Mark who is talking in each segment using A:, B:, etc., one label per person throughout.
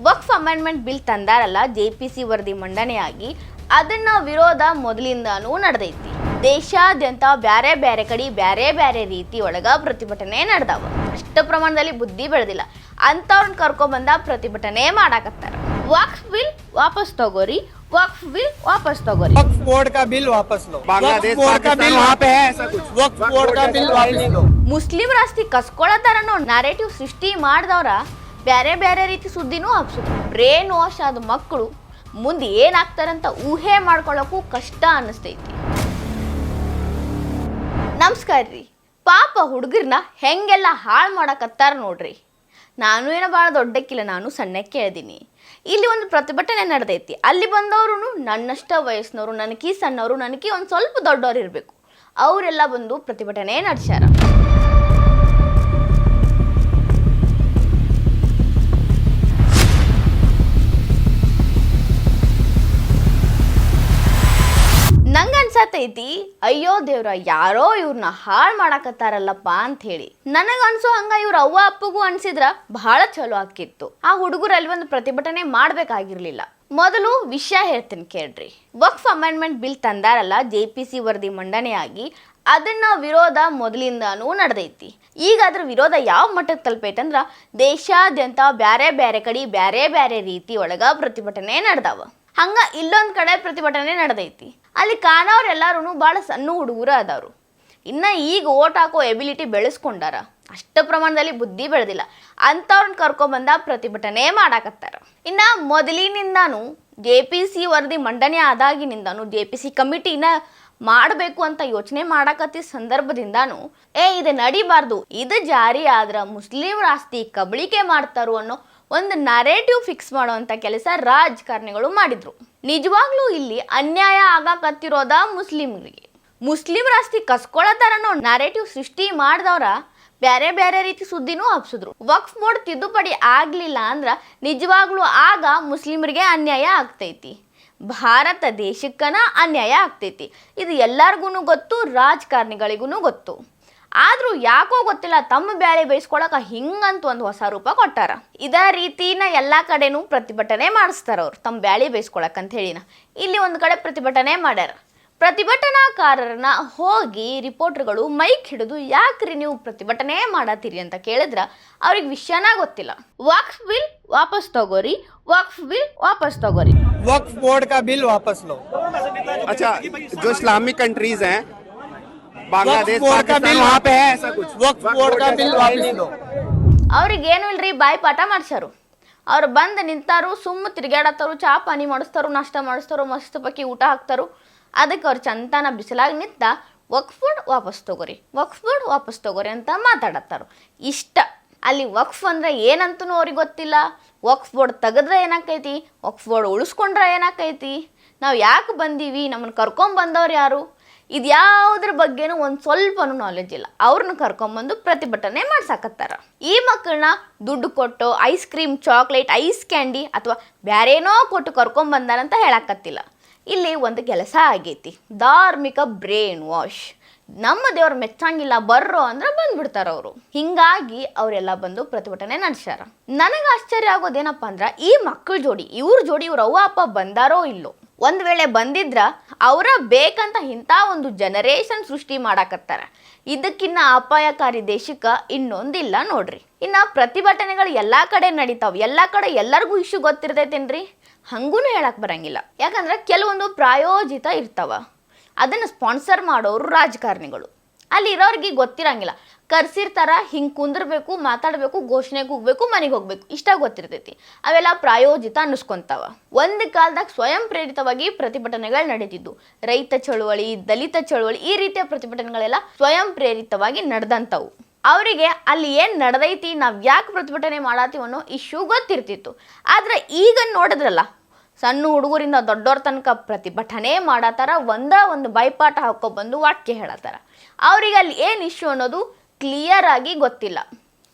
A: ವಕ್ಫ್ amendment bill ತಂದಾರಲ್ಲ J P C ವರದಿ ಮಂಡನೆಯಾಗಿ ಅದನ್ನ ವಿರೋಧ ಮೊದಲಿಂದಾನೂ ನಡೆದೈತಿ ದೇಶಾದ್ಯಂತ ಬ್ಯಾರೆ ಬ್ಯಾರೆ ಕಡೆ ಬ್ಯಾರೆ ಬ್ಯಾರೆ ರೀತಿ ಒಳಗ ಪ್ರತಿಭಟನೆ ನಡೆದಾವ ಅಷ್ಟ ಪ್ರಮಾಣದಲ್ಲಿ ಬುದ್ಧಿ ಬೆಳೆದಿಲ್ಲ ಅಂಥವ್ರನ್ನ ಕರ್ಕೊಂಬಂದ ಪ್ರತಿಭಟನೆ ಮಾಡಾಕತ್ತಾರ ವಕ್ಫ್ ಬಿಲ್ ವಾಪಸ್ ತಗೋರಿ ವಕ್ಫ್ ಬಿಲ್ ವಾಪಸ್ ತಗೋರಿ
B: वक्फ बोर्ड का बिल वापस लो
C: बांग्लादेश
B: वक्फ बोर्ड का
C: पाकिस्तान
B: बिल
C: वहाँ पे है ऐसा कुछ
B: वक्फ बोर्ड का बिल वापस लो
A: ಮುಸ್ಲಿಂ ರಾಸ್ತಿ ಕಸ್ಕೊಳತಾರ ಅನ್ನೋ ನ್ಯಾರೇಟಿವ್ ಸೃಷ್ಟಿ ಮಾಡಿದವ್ರ ಬ್ಯಾರೆ ಬೇರೆ ರೀತಿ ಸುದ್ದಿನೂ ಹಬ್ಸುದು ಬ್ರೇನ್ ವಾಶ್ ಆದ ಮಕ್ಕಳು ಮುಂದೆ ಏನಾಗ್ತಾರಂತ ಊಹೆ ಮಾಡ್ಕೊಳ್ಳೋಕ್ಕೂ ಕಷ್ಟ ಅನ್ನಿಸ್ತೈತಿ. ನಮಸ್ಕಾರ ರೀ. ಪಾಪ ಹುಡುಗರ್ನ ಹೆಂಗೆಲ್ಲ ಹಾಳು ಮಾಡಕತ್ತಾರ ನೋಡ್ರಿ. ನಾನು ಏನೋ ಭಾಳ ದೊಡ್ಡಕ್ಕಿಲ್ಲ, ನಾನು ಸಣ್ಣಕ್ಕೆ ಇದ್ದೀನಿ ಇಲ್ಲಿ ಒಂದು ಪ್ರತಿಭಟನೆ ನಡೆದೈತಿ. ಅಲ್ಲಿ ಬಂದವರು ನನ್ನಷ್ಟ ವಯಸ್ಸಿನವರು ನನಗೆ ಸಣ್ಣವರು ನನಗೆ ಒಂದು ಸ್ವಲ್ಪ ದೊಡ್ಡವರು ಇರಬೇಕು. ಅವರೆಲ್ಲ ಬಂದು ಪ್ರತಿಭಟನೆ ನಡೆಸ್ಯಾರ. ಅನ್ಸತೈತಿ, ಅಯ್ಯೋ ದೇವ್ರ, ಯಾರೋ ಇವ್ರನ್ನ ಹಾಳು ಮಾಡಾಕತ್ತಾರಲ್ಲಪ್ಪ ಅಂತ ಹೇಳಿ ನನಗ ಅನ್ಸೋ ಹಂಗ ಇವ್ರ ಅವ್ವ ಅಪ್ಪಗೂ ಅನ್ಸಿದ್ರ ಬಹಳ ಚಲೋ ಆಕಿತ್ತು. ಆ ಹುಡುಗರು ಅಲ್ಲಿ ಒಂದು ಪ್ರತಿಭಟನೆ ಮಾಡ್ಬೇಕಾಗಿರ್ಲಿಲ್ಲ. ಮೊದಲು ವಿಷಯ ಹೇಳ್ತೀನಿ ಕೇಳ್ರಿ. ವಕ್ಫ್ ಅಮೆಂಡ್ಮೆಂಟ್ ಬಿಲ್ ತಂದಾರಲ್ಲ ಜೆ ಪಿ ಸಿ ವರದಿ ಮಂಡನೆಯಾಗಿ, ಅದನ್ನ ವಿರೋಧ ಮೊದಲಿಂದನೂ ನಡೆದೈತಿ. ಈಗ ಅದ್ರ ವಿರೋಧ ಯಾವ ಮಟ್ಟಕ್ಕೆ ತಲುಪೈತಂದ್ರ ದೇಶಾದ್ಯಂತ ಬ್ಯಾರೆ ಬ್ಯಾರೆ ಕಡೆ ಬ್ಯಾರೆ ಬ್ಯಾರೆ ರೀತಿ ಒಳಗ ಪ್ರತಿಭಟನೆ ನಡೆದಾವ. ಹಂಗ ಇಲ್ಲೊಂದು ಕಡೆ ಪ್ರತಿಭಟನೆ ನಡೆದೈತಿ. ಅಲ್ಲಿ ಕಾಣೋರೆಲ್ಲರೂ ಭಾಳ ಸಣ್ಣ ಹುಡುಗರು ಅದಾರು ಇನ್ನ ಈಗ ಓಟ್ ಹಾಕೋ ಎಬಿಲಿಟಿ ಬೆಳೆಸ್ಕೊಂಡಾರ. ಅಷ್ಟ ಪ್ರಮಾಣದಲ್ಲಿ ಬುದ್ಧಿ ಬೆಳೆದಿಲ್ಲ. ಅಂಥವ್ರನ್ನ ಕರ್ಕೊಂಬಂದ ಪ್ರತಿಭಟನೆ ಮಾಡಾಕತ್ತಾರ. ಇನ್ನು ಮೊದಲಿನಿಂದಾನು ಜೆ ಪಿ ಸಿ ವರದಿ ಮಂಡನೆ ಆದಾಗಿನಿಂದಾನು ಜೆ ಪಿ ಸಿ ಕಮಿಟಿನ ಮಾಡಬೇಕು ಅಂತ ಯೋಚನೆ ಮಾಡಾಕತ್ತಿ ಸಂದರ್ಭದಿಂದಾನು, ಏ, ಇದು ನಡಿಬಾರ್ದು. ಇದು ಜಾರಿ ಆದ್ರೆ ಮುಸ್ಲಿಂ ಆಸ್ತಿ ಕಬಳಿಕೆ ಮಾಡ್ತಾರೋ ಅನ್ನೋ ಒಂದು ನರೇಟಿವ್ ಫಿಕ್ಸ್ ಮಾಡುವಂತ ಕೆಲಸ ರಾಜಕಾರಣಿಗಳು ಮಾಡಿದ್ರು. ನಿಜವಾಗ್ಲೂ ಇಲ್ಲಿ ಅನ್ಯಾಯ ಆಗಾಕತ್ತಿರೋದ ಮುಸ್ಲಿಮ್ಗಳಿಗೆ ಮುಸ್ಲಿಂ ರಾಸ್ತಿ ಕಸ್ಕೊಳತಾರ ಅನ್ನೋ ನರೇಟಿವ್ ಸೃಷ್ಟಿ ಮಾಡಿದವರ ಬೇರೆ ಬೇರೆ ರೀತಿ ಸುದ್ದಿನೂ ಹಬ್ಸಿದ್ರು. ವಕ್ಫ್ ಬೋರ್ಡ್ ತಿದ್ದುಪಡಿ ಆಗಲಿಲ್ಲ ಅಂದ್ರ ನಿಜವಾಗ್ಲೂ ಆಗ ಮುಸ್ಲಿಮರಿಗೆ ಅನ್ಯಾಯ ಆಗ್ತೈತಿ. ಭಾರತ ದೇಶಕ್ಕನ ಅನ್ಯಾಯ ಆಗ್ತೈತಿ. ಇದು ಎಲ್ಲರಿಗೂ ಗೊತ್ತು ರಾಜಕಾರಣಿಗಳಿಗೂ ಗೊತ್ತು. ಆದ್ರೂ ಯಾಕೋ ಗೊತ್ತಿಲ್ಲ ತಮ್ಮ ಬ್ಯಾಳೆ ಬೇಯಿಸ್ಕೊಳಕ ಹಿಂಗಂತ ಒಂದು ಹೊಸ ರೂಪ ಕೊಟ್ಟಾರ ಇದೇ ರೀತಿನ ಎಲ್ಲಾ ಕಡೆನೂ ಪ್ರತಿಭಟನೆ ಮಾಡಿಸ್ತಾರ ಅವ್ರು ತಮ್ಮ ಬ್ಯಾಳೆ ಬೇಯಿಸ್ಕೊಳಕ್ ಅಂತ ಹೇಳಿನ ಇಲ್ಲಿ ಒಂದು ಕಡೆ ಪ್ರತಿಭಟನೆ ಮಾಡ್ಯಾರ ಪ್ರತಿಭಟನಾಕಾರರನ್ನ ಹೋಗಿ ರಿಪೋರ್ಟರ್ಗಳು ಮೈಕ್ ಹಿಡಿದು ಯಾಕ್ರಿ ನೀವು ಪ್ರತಿಭಟನೆ ಮಾಡತ್ತೀರಿ ಅಂತ ಕೇಳಿದ್ರ ಅವ್ರಿಗೆ ವಿಷಯನ ಗೊತ್ತಿಲ್ಲ ವಕ್ಫ್ ಬಿಲ್ ವಾಪಸ್ ತಗೋರಿ ವಕ್ಫ್ ಬಿಲ್ ವಾಪಸ್ ತಗೋರಿ
B: वक्फ बोर्ड का बिल वापस लो
C: अच्छा जो इस्लामिक कंट्रीज हैं बांग्लादेश
B: वक्फ बोर्ड का
C: पाकिस्तान
B: बिल
C: वहाँ पे है ऐसा कुछ
B: वक्फ बोर्ड का बिल वापस लो
A: ಅವ್ರಿಗೇನು ಇಲ್ರಿ ಬಾಯಿ ಪಾಠ ಮಾಡ್ಸ್ಯಾರು ಅವ್ರು ಬಂದು ನಿಂತಾರು ಸುಮ್ಮ ತಿರ್ಗ್ಯಾಡತ್ತಾರು ಚಾ ಪಾನಿ ಮಾಡಿಸ್ತಾರು ನಾಷ್ಟ ಮಾಡಿಸ್ತಾರು ಮಸ್ತ್ ಪಕ್ಕಿ ಊಟ ಹಾಕ್ತಾರು ಅದಕ್ಕೆ ಅವ್ರು ಚಂತನ ಬಿಸಿಲಾಗಿ ನಿಂತ ವಕ್ಫ್ ಬೋರ್ಡ್ ವಾಪಸ್ ತಗೋರಿ ವಕ್ಫ್ ಬೋರ್ಡ್ ವಾಪಸ್ ತಗೋರಿ ಅಂತ ಮಾತಾಡತ್ತಾರು ಇಷ್ಟ ಅಲ್ಲಿ ವಕ್ಫ್ ಅಂದ್ರೆ ಏನಂತನೂ ಅವ್ರಿಗೆ ಗೊತ್ತಿಲ್ಲ ವಕ್ಫ್ ಬೋರ್ಡ್ ತೆಗೆದ್ರೆ ಏನಾಕೈತಿ ವಕ್ಫ್ ಬೋರ್ಡ್ ಉಳಿಸ್ಕೊಂಡ್ರೆ ಏನಾಕೈತಿ ನಾವು ಯಾಕೆ ಬಂದೀವಿ ನಮ್ಮನ್ನು ಕರ್ಕೊಂಬಂದವ್ರು ಯಾರು ಇದ್ಯಾವುದ್ರ ಬಗ್ಗೆನೂ ಒಂದು ಸ್ವಲ್ಪನೂ ನಾಲೆಜ್ ಇಲ್ಲ. ಅವ್ರನ್ನ ಕರ್ಕೊಂಬಂದು ಪ್ರತಿಭಟನೆ ಮಾಡ್ಸಾಕತ್ತಾರ. ಈ ಮಕ್ಕಳನ್ನ ದುಡ್ಡು ಕೊಟ್ಟು ice cream chocolate ice candy ಅಥವಾ ಬ್ಯಾರೇನೋ ಕೊಟ್ಟು ಕರ್ಕೊಂಬಂದಾರಂತ ಹೇಳಕತ್ತಿಲ್ಲ. ಇಲ್ಲಿ ಒಂದು ಕೆಲಸ ಆಗೈತಿ. ಧಾರ್ಮಿಕ ಬ್ರೇನ್ ವಾಶ್ ನಮ್ಮ ದೇವ್ರ ಮೆಚ್ಚಂಗಿಲ್ಲ, ಬರ್ರೋ ಅಂದ್ರೆ ಬಂದ್ಬಿಡ್ತಾರ ಅವರು. ಹಿಂಗಾಗಿ ಅವರೆಲ್ಲ ಬಂದು ಪ್ರತಿಭಟನೆ ನಡೆಸ್ಯಾರ. ನನಗೆ ಆಶ್ಚರ್ಯ ಆಗೋದೇನಪ್ಪ ಅಂದ್ರೆ ಈ ಮಕ್ಕಳ ಜೋಡಿ, ಇವ್ರ ಜೋಡಿ ಇವ್ರ ಅವ್ವ, ಅಪ್ಪ ಬಂದಾರೋ ಇಲ್ಲೋ. ಒಂದ್ ವೇಳೆ ಬಂದಿದ್ರ ಅವರ ಬೇಕಂತ ಇಂಥ ಒಂದು ಜನರೇಷನ್ ಸೃಷ್ಟಿ ಮಾಡಾಕತ್ತಾರ. ಇದಕ್ಕಿನ್ನ ಅಪಾಯಕಾರಿ ದೇಶಕ್ಕೆ ಇನ್ನೊಂದಿಲ್ಲ ನೋಡ್ರಿ. ಇನ್ನ ಪ್ರತಿಭಟನೆಗಳು ಎಲ್ಲ ಕಡೆ ನಡೀತಾವ. ಎಲ್ಲ ಕಡೆ ಎಲ್ಲರಿಗೂ ಇಶ್ಯೂ ಗೊತ್ತಿರ್ತೈತೇನ್ರಿ? ಹಂಗೂ ಹೇಳಕ್ಕೆ ಬರಂಗಿಲ್ಲ. ಯಾಕಂದ್ರೆ ಕೆಲವೊಂದು ಪ್ರಾಯೋಜಿತ ಇರ್ತಾವ. ಅದನ್ನು ಸ್ಪಾನ್ಸರ್ ಮಾಡೋರು ರಾಜಕಾರಣಿಗಳು. ಅಲ್ಲಿ ಇರೋರಿಗೆ ಗೊತ್ತಿರಂಗಿಲ್ಲ. ಕರ್ಸಿರ್ತಾರ, ಹಿಂಗೆ ಕುಂದಿರ್ಬೇಕು, ಮಾತಾಡಬೇಕು, ಘೋಷಣೆಗೆ ಹೋಗ್ಬೇಕು, ಮನೆಗೆ ಹೋಗ್ಬೇಕು. ಇಷ್ಟ ಗೊತ್ತಿರ್ತೈತಿ. ಅವೆಲ್ಲ ಪ್ರಾಯೋಜಿತ ಅನ್ನಿಸ್ಕೊಂತಾವ ಒಂದು ಕಾಲದಾಗ ಸ್ವಯಂ ಪ್ರೇರಿತವಾಗಿ ಪ್ರತಿಭಟನೆಗಳು ನಡೀತಿದ್ದು ರೈತ ಚಳುವಳಿ, ದಲಿತ ಚಳುವಳಿ, ಈ ರೀತಿಯ ಪ್ರತಿಭಟನೆಗಳೆಲ್ಲ ಸ್ವಯಂ ಪ್ರೇರಿತವಾಗಿ ನಡೆದಂಥವು ಅವರಿಗೆ ಅಲ್ಲಿ ಏನು ನಡೆದೈತಿ, ನಾವು ಯಾಕೆ ಪ್ರತಿಭಟನೆ ಮಾಡತ್ತೀವಿ ಅನ್ನೋ ಇಶ್ಯೂ ಗೊತ್ತಿರ್ತಿತ್ತು. ಆದ್ರೆ ಈಗ ನೋಡಿದ್ರಲ್ಲ ಸಣ್ಣ ಹುಡುಗರಿಂದ ದೊಡ್ಡವ್ರ ತನಕ ಪ್ರತಿಭಟನೆ ಮಾಡತ್ತಾರ ಒಂದ ಒಂದು ಬೈಪಾಠ ಹಾಕೊಬಂದು ವಾಕ್ಯ ಹೇಳತ್ತಾರ ಅವ್ರಿಗೆ ಅಲ್ಲಿ ಏನು ಇಶ್ಯೂ ಅನ್ನೋದು ಕ್ಲಿಯರ್ ಆಗಿ ಗೊತ್ತಿಲ್ಲ.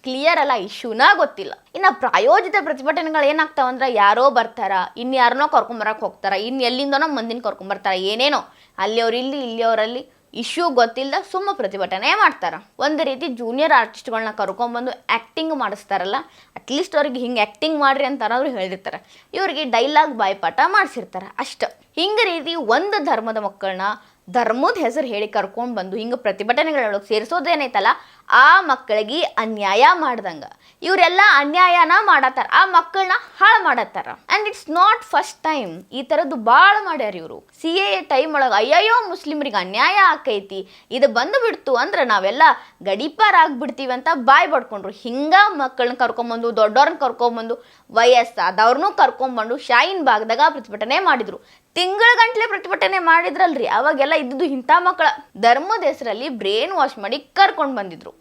A: ಕ್ಲಿಯರ್ ಅಲ್ಲ ಇಶ್ಯೂನ ಗೊತ್ತಿಲ್ಲ. ಇನ್ನ ಪ್ರಾಯೋಜಿತ ಪ್ರತಿಭಟನೆಗಳು ಏನಾಗ್ತಾವ ಅಂದ್ರೆ ಯಾರೋ ಬರ್ತಾರ ಇನ್ನು ಯಾರನ್ನೋ ಕರ್ಕೊಂಬರಕ್ಕೆ ಹೋಗ್ತಾರ ಇನ್ನು ಎಲ್ಲಿಂದನೋ ಮಂದಿನ ಕರ್ಕೊಂಬರ್ತಾರ ಏನೇನೋ. ಅಲ್ಲಿ ಇಲ್ಲಿ ಇಲ್ಲಿ ಅವರಲ್ಲಿ ಇಶ್ಯೂ ಗೊತ್ತಿಲ್ಲದ ಸುಮ್ಮ ಪ್ರತಿಭಟನೆ ಮಾಡ್ತಾರ. ಒಂದು ರೀತಿ ಜೂನಿಯರ್ ಆರ್ಟಿಸ್ಟ್ಗಳನ್ನ ಕರ್ಕೊಂಬಂದು ಆ್ಯಕ್ಟಿಂಗ್ ಮಾಡಿಸ್ತಾರಲ್ಲ ಅಟ್ಲೀಸ್ಟ್ ಅವ್ರಿಗೆ ಹಿಂಗೆ ಆ್ಯಕ್ಟಿಂಗ್ ಮಾಡ್ರಿ ಅಂತಾರಾದ್ರೂ ಹೇಳಿರ್ತಾರೆ ಇವ್ರಿಗೆ ಡೈಲಾಗ್ ಬಾಯ್ಪಾಠ ಮಾಡಿಸಿರ್ತಾರೆ ಅಷ್ಟ. ಹಿಂಗೆ ರೀತಿ ಒಂದು ಧರ್ಮದ ಮಕ್ಕಳನ್ನ ಧರ್ಮದ ಹೆಸರು ಹೇಳಿ ಕರ್ಕೊಂಡು ಬಂದು ಹಿಂಗೆ ಪ್ರತಿಭಟನೆಗಳೊಳಗೆ ಸೇರಿಸೋದೇನೈತಲ್ಲ, ಆ ಮಕ್ಕಳಿಗೆ ಅನ್ಯಾಯ ಮಾಡ್ದಂಗ. ಇವರೆಲ್ಲ ಅನ್ಯಾಯನ ಮಾಡತ್ತಾರ, ಆ ಮಕ್ಕಳನ್ನ ಹಾಳು ಮಾಡತ್ತಾರ. And it's not first time ಈ ಥರದ್ದು ಭಾಳ ಮಾಡ್ಯಾರ ಇವರು. ಸಿ ಎ ಟೈಮ್ ಒಳಗೆ ಅಯ್ಯಯ್ಯೋ ಮುಸ್ಲಿಮ್ರಿಗೆ ಅನ್ಯಾಯ ಆಕೈತಿ, ಇದು ಬಂದು ಬಿಡ್ತು ಅಂದ್ರೆ ನಾವೆಲ್ಲ ಗಡೀಪಾರ ಆಗ್ಬಿಡ್ತೀವಿ ಅಂತ ಬಾಯ್ ಬಡ್ಕೊಂಡ್ರು. ಹಿಂಗ ಮಕ್ಕಳನ್ನ ಕರ್ಕೊಂಬಂದು ದೊಡ್ಡವ್ರನ್ನ ಕರ್ಕೊಂಬಂದು ವಯಸ್ಸಾದವ್ರನ್ನೂ ಕರ್ಕೊಂಬಂದು ಶಾಯಿನ್ ಭಾಗದಾಗ ಪ್ರತಿಭಟನೆ ಮಾಡಿದ್ರು. ತಿಂಗಳ ಗಂಟ್ಲೆ ಪ್ರತಿಭಟನೆ ಮಾಡಿದ್ರಲ್ರಿ. ಅವಾಗೆಲ್ಲ ಇದ್ದುದು ಇಂಥ ಮಕ್ಕಳ ಧರ್ಮದ ಹೆಸರಲ್ಲಿ ಬ್ರೇನ್ ವಾಶ್ ಮಾಡಿ ಕರ್ಕೊಂಡು ಬಂದಿದ್ರು.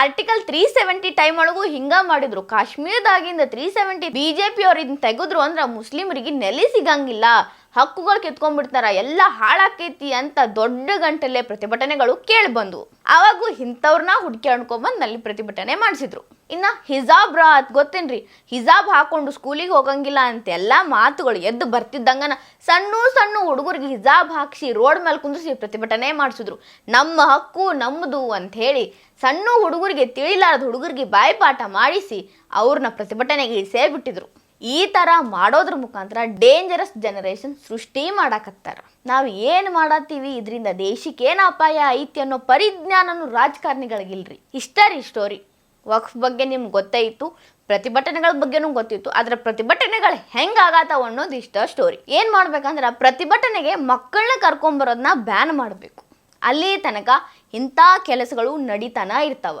A: ಆರ್ಟಿಕಲ್ ತ್ರೀ ಸೆವೆಂಟಿ ಟೈಮ್ ಒಳಗೂ ಹಿಂಗ ಮಾಡಿದ್ರು. ಕಾಶ್ಮೀರದಾಗಿಂದ three seventy B J P ಅವ್ರು ಇದನ್ನ ತೆಗೆದ್ರು ಅಂದ್ರೆ ಮುಸ್ಲಿಮರಿಗೆ ನೆಲೆ ಸಿಗಂಗಿಲ್ಲ. ಹಕ್ಕುಗಳು ಕಿತ್ಕೊಂಡ್ಬಿಡ್ತಾರ. ಎಲ್ಲ ಹಾಳಾಕೈತಿ ಅಂತ ದೊಡ್ಡ ಗಂಟಲೆ ಪ್ರತಿಭಟನೆಗಳು ಕೇಳಿ ಬಂದ್ವು ಅವಾಗೂ ಇಂಥವ್ರನ್ನ ಹುಡುಕ್ಯಾಡ್ಕೊಂಬಂದು ನಲ್ಲಿ ಪ್ರತಿಭಟನೆ ಮಾಡಿಸಿದ್ರು. ಇನ್ನ ಹಿಜಾಬ್ ರಾತ್ ಗೊತ್ತೇನ್ರಿ? ಹಿಜಾಬ್ ಹಾಕೊಂಡು ಸ್ಕೂಲಿಗೆ ಹೋಗಂಗಿಲ್ಲ ಅಂತ ಎಲ್ಲ ಮಾತುಗಳು ಎದ್ದು ಬರ್ತಿದ್ದಂಗನ ಸಣ್ಣ ಸಣ್ಣ ಹುಡುಗರಿಗೆ ಹಿಜಾಬ್ ಹಾಕಿಸಿ ರೋಡ್ ಮೇಲೆ ಕುಂದಿಸಿ ಪ್ರತಿಭಟನೆ ಮಾಡಿಸಿದ್ರು. ನಮ್ಮ ಹಕ್ಕು ನಮ್ಮದು ಅಂತ ಹೇಳಿ ಸಣ್ಣ ಹುಡುಗರಿಗೆ ತಿಳಿಲಾರದ ಹುಡುಗರಿಗೆ ಬಾಯ್ಪಾಠ ಮಾಡಿಸಿ ಅವ್ರನ್ನ ಪ್ರತಿಭಟನೆಗೆ ಇಳಿಸೇ ಈ ಥರ ಮಾಡೋದ್ರ ಮುಖಾಂತರ ಡೇಂಜರಸ್ ಜನರೇಷನ್ ಸೃಷ್ಟಿ ಮಾಡಾಕತ್ತಾರ. ನಾವು ಏನು ಮಾಡತ್ತೀವಿ? ಇದರಿಂದ ದೇಶಕ್ಕೆ ಏನು ಅಪಾಯ ಐತಿ ಅನ್ನೋ ಪರಿಜ್ಞಾನನು ರಾಜಕಾರಣಿಗಳಿಗಿಲ್ರಿ. ಇಷ್ಟ ರೀ ಸ್ಟೋರಿ ವಕ್ಫ್ ಬಗ್ಗೆ ನಿಮ್ಗೆ ಗೊತ್ತೇ ಇತ್ತು ಪ್ರತಿಭಟನೆಗಳ ಬಗ್ಗೆನೂ ಗೊತ್ತಿತ್ತು ಅದರ ಪ್ರತಿಭಟನೆಗಳು ಹೆಂಗ್ ಆಗತ್ತಾವ ಅನ್ನೋದು ಇಷ್ಟ ಸ್ಟೋರಿ ಏನು ಮಾಡ್ಬೇಕಂದ್ರೆ ಪ್ರತಿಭಟನೆಗೆ ಮಕ್ಕಳನ್ನ ಕರ್ಕೊಂಬರೋದನ್ನ ಬ್ಯಾನ್ ಮಾಡಬೇಕು. ಅಲ್ಲಿ ತನಕ ಇಂಥ ಕೆಲಸಗಳು ನಡೀತಾನ ಇರ್ತಾವ.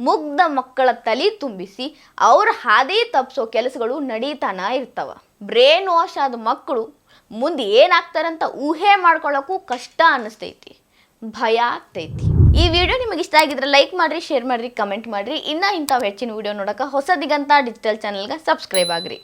A: ಮುಗ್ಧ ಮಕ್ಕಳ ತಲೆ ತುಂಬಿಸಿ ಅವ್ರ ಹಾದಿ ತಪ್ಪಿಸೋ ಕೆಲಸಗಳು ನಡೀತಾನ ಇರ್ತಾವ. ಬ್ರೇನ್ ವಾಶ್ ಆದ ಮಕ್ಕಳು ಮುಂದೆ ಏನಾಗ್ತಾರಂತ ಊಹೆ ಮಾಡ್ಕೊಳ್ಳೋಕ್ಕೂ ಕಷ್ಟ ಅನ್ನಿಸ್ತೈತಿ. ಭಯ ಆಗ್ತೈತಿ. ಈ ವಿಡಿಯೋ ನಿಮಗೆ ಇಷ್ಟ ಆಗಿದ್ರೆ ಲೈಕ್ ಮಾಡ್ರಿ, ಶೇರ್ ಮಾಡ್ರಿ, ಕಮೆಂಟ್ ಮಾಡ್ರಿ. ಇನ್ನ ಇಂಥವು ಹೆಚ್ಚಿನ ವಿಡಿಯೋ ನೋಡಕ್ಕೆ ಹೊಸದಿಗಂತ ಡಿಜಿಟಲ್ ಚಾನಲ್ಗೆ ಸಬ್ಸ್ಕ್ರೈಬ್ ಆಗ್ರಿ.